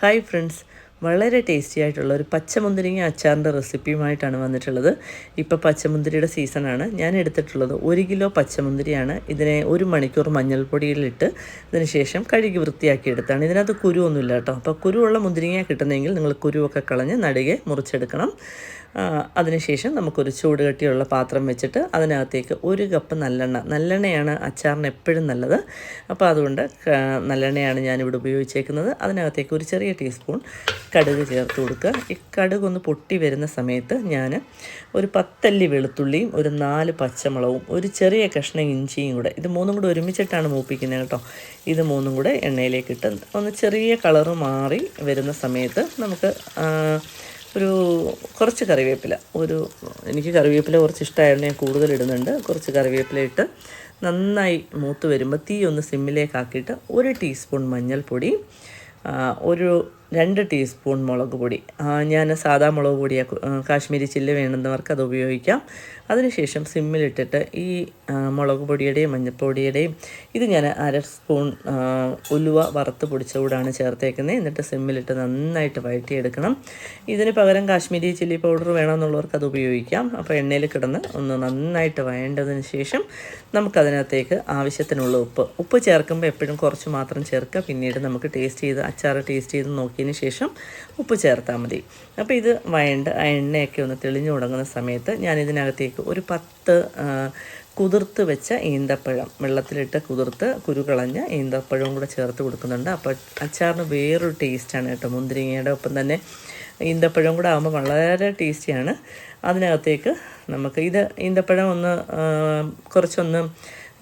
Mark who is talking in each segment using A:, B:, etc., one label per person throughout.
A: Hi friends വളരെ tasty ആയിട്ടുള്ള ഒരു പച്ചമുന്തിരിങ്ങ അച്ചാറിന്റെ റെസിപ്പിയുമായിട്ടാണ് വന്നിട്ടുള്ളത്. ഇപ്പോൾ പച്ചമുന്തിരിയുടെ സീസണാണ് ഞാൻ എടുത്തിട്ടുള്ളത് ഒരു കിലോ പച്ചമുന്തിരിയാണ്. ഇതിനെ ഒരു മണിക്കൂർ മഞ്ഞൾപ്പൊടിയിലിട്ട് ഇതിന് ശേഷം കഴുകി വൃത്തിയാക്കി എടുത്താണ്. ഇതിനകത്ത് കുരുവൊന്നുമില്ല കേട്ടോ. അപ്പോൾ കുരുവുള്ള മുന്തിരിങ്ങ കിട്ടുന്നെങ്കിൽ നിങ്ങൾ കുരുവൊക്കെ കളഞ്ഞ് നടുകെ മുറിച്ചെടുക്കണം. അതിനുശേഷം നമുക്കൊരു ചൂട് കട്ടിയുള്ള പാത്രം വെച്ചിട്ട് അതിനകത്തേക്ക് ഒരു കപ്പ് നല്ലെണ്ണ. നല്ലെണ്ണയാണ് അച്ചാറിന് എപ്പോഴും നല്ലത്. അപ്പോൾ അതുകൊണ്ട് നല്ലെണ്ണയാണ് ഞാനിവിടെ ഉപയോഗിച്ചേക്കുന്നത്. അതിനകത്തേക്ക് ഒരു ചെറിയ ടീസ്പൂൺ കടുക് ചേർത്ത് കൊടുക്കുക. ഈ കടുക് ഒന്ന് പൊട്ടി വരുന്ന സമയത്ത് ഞാൻ ഒരു പത്തല്ലി വെളുത്തുള്ളിയും ഒരു നാല് പച്ചമുളകും ഒരു ചെറിയ കഷ്ണം ഇഞ്ചിയും കൂടെ ഇത് മൂന്നും കൂടെ ഒരുമിച്ചിട്ടാണ് മൂപ്പിക്കുന്നത് കേട്ടോ. ഇത് മൂന്നും കൂടെ എണ്ണയിലേക്ക് ഇട്ട് ഒന്ന് ചെറിയ കളറ് മാറി വരുന്ന സമയത്ത് നമുക്ക് ഒരു കുറച്ച് കറിവേപ്പില. ഒരു എനിക്ക് കറിവേപ്പില കുറച്ച് ഇഷ്ടമായതുകൊണ്ട് ഞാൻ കൂടുതൽ ഇടുന്നുണ്ട്. കുറച്ച് കറിവേപ്പില ഇട്ട് നന്നായി മൂത്ത് വരുമ്പോൾ തീ ഒന്ന് സിമ്മിലേക്കാക്കിയിട്ട് ഒരു ടീസ്പൂൺ മഞ്ഞൾപ്പൊടി ഒരു രണ്ട് ടീസ്പൂൺ മുളക് പൊടി. ഞാൻ സാധാ മുളക് പൊടിയാണ് കാശ്മീരി ചില്ലി വേണ്ടുന്നവർക്ക് അത് ഉപയോഗിക്കാം. അതിനുശേഷം സിമ്മിലിട്ടിട്ട് ഈ മുളക് പൊടിയുടെയും മഞ്ഞൾപ്പൊടിയുടെയും ഇത് ഞാൻ അര സ്പൂൺ ഉലുവ വറുത്ത് പൊടിച്ച കൂടാണ് ചേർത്തേക്കുന്നത്. എന്നിട്ട് സിമ്മിലിട്ട് നന്നായിട്ട് വഴറ്റിയെടുക്കണം. ഇതിന് പകരം കാശ്മീരി ചില്ലി പൗഡർ വേണമെന്നുള്ളവർക്ക് അത് ഉപയോഗിക്കാം. അപ്പോൾ എണ്ണയിൽ കിടന്ന് ഒന്ന് നന്നായിട്ട് വഴണ്ടതിന് ശേഷം നമുക്കതിനകത്തേക്ക് ആവശ്യത്തിനുള്ള ഉപ്പ്. ഉപ്പ് ചേർക്കുമ്പോൾ എപ്പോഴും കുറച്ച് മാത്രം ചേർക്കുക. പിന്നീട് നമുക്ക് ടേസ്റ്റ് ചെയ്ത് അച്ചാർ ടേസ്റ്റ് ചെയ്ത് നോക്കിയതിന് ശേഷം ഉപ്പ് ചേർത്താൽ മതി. അപ്പോൾ ഇത് വയണ്ട് ആ എണ്ണയൊക്കെ ഒന്ന് തെളിഞ്ഞു തുടങ്ങുന്ന സമയത്ത് ഞാൻ ഇതിനകത്തേക്ക് ഒരു പത്ത് കുതിർത്ത് വെച്ച ഈന്തപ്പഴം വെള്ളത്തിലിട്ട് കുതിർത്ത് കുരുകളഞ്ഞ ഈന്തപ്പഴവും കൂടെ ചേർത്ത് കൊടുക്കുന്നുണ്ട്. അപ്പോൾ അച്ചാറിന് വേറൊരു ടേസ്റ്റാണ് കേട്ടോ. മുന്തിരിങ്ങയുടെ ഒപ്പം തന്നെ ഈന്തപ്പഴം കൂടെ ആകുമ്പോൾ വളരെ ടേസ്റ്റിയാണ് അതിനകത്തേക്ക് നമുക്ക് ഇത് ഈന്തപ്പഴം ഒന്ന് കുറച്ചൊന്ന്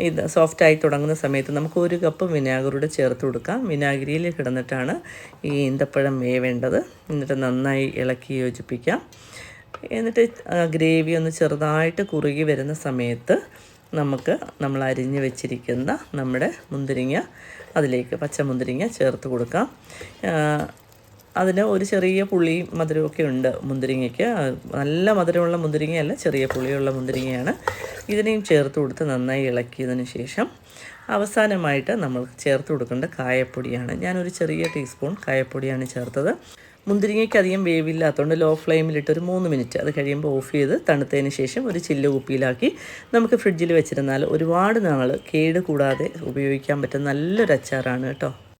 A: ഇത് സോഫ്റ്റായി തുടങ്ങുന്ന സമയത്ത് നമുക്ക് ഒരു കപ്പ് വിനാഗിരിയുടെ ചേർത്ത് കൊടുക്കാം. വിനാഗിരിയിൽ കിടന്നിട്ടാണ് ഈ ഈന്തപ്പഴം വേവേണ്ടത്. എന്നിട്ട് നന്നായി ഇളക്കി യോജിപ്പിക്കാം. എന്നിട്ട് ഗ്രേവി ഒന്ന് ചെറുതായിട്ട് കുറുകി വരുന്ന സമയത്ത് നമുക്ക് നമ്മൾ അരിഞ്ഞ് വെച്ചിരിക്കുന്ന നമ്മുടെ മുന്തിരിങ്ങ അതിലേക്ക് പച്ചമുന്തിരിങ്ങ ചേർത്ത് കൊടുക്കാം. ആ, അതിന് ഒരു ചെറിയ പുളിയും മധുരമൊക്കെ ഉണ്ട് മുന്തിരിങ്ങയ്ക്ക്. നല്ല മധുരമുള്ള മുന്തിരിങ്ങയല്ല ചെറിയ പുളിയുള്ള മുന്തിരിങ്ങയാണ്. ഇതിനെയും ചേർത്ത് കൊടുത്ത് നന്നായി ഇളക്കിയതിന് ശേഷം അവസാനമായിട്ട് നമ്മൾ ചേർത്ത് കൊടുക്കേണ്ട കായപ്പൊടിയാണ്. ഞാനൊരു ചെറിയ ടീസ്പൂൺ കായപ്പൊടിയാണ് ചേർത്തത്. മുന്തിരിങ്ങയ്ക്ക് അധികം വേവില്ലാത്തതുകൊണ്ട് ലോ ഫ്ലെയിമിലിട്ട് ഒരു മൂന്ന് മിനിറ്റ് അത് കഴിയുമ്പോൾ ഓഫ് ചെയ്ത് തണുത്തതിന് ശേഷം ഒരു ചില്ല് കുപ്പിയിലാക്കി നമുക്ക് ഫ്രിഡ്ജിൽ വെച്ചിരുന്നാൽ ഒരുപാട് നാൾ കേട് കൂടാതെ ഉപയോഗിക്കാൻ പറ്റുന്ന നല്ലൊരു അച്ചാറാണ് കേട്ടോ.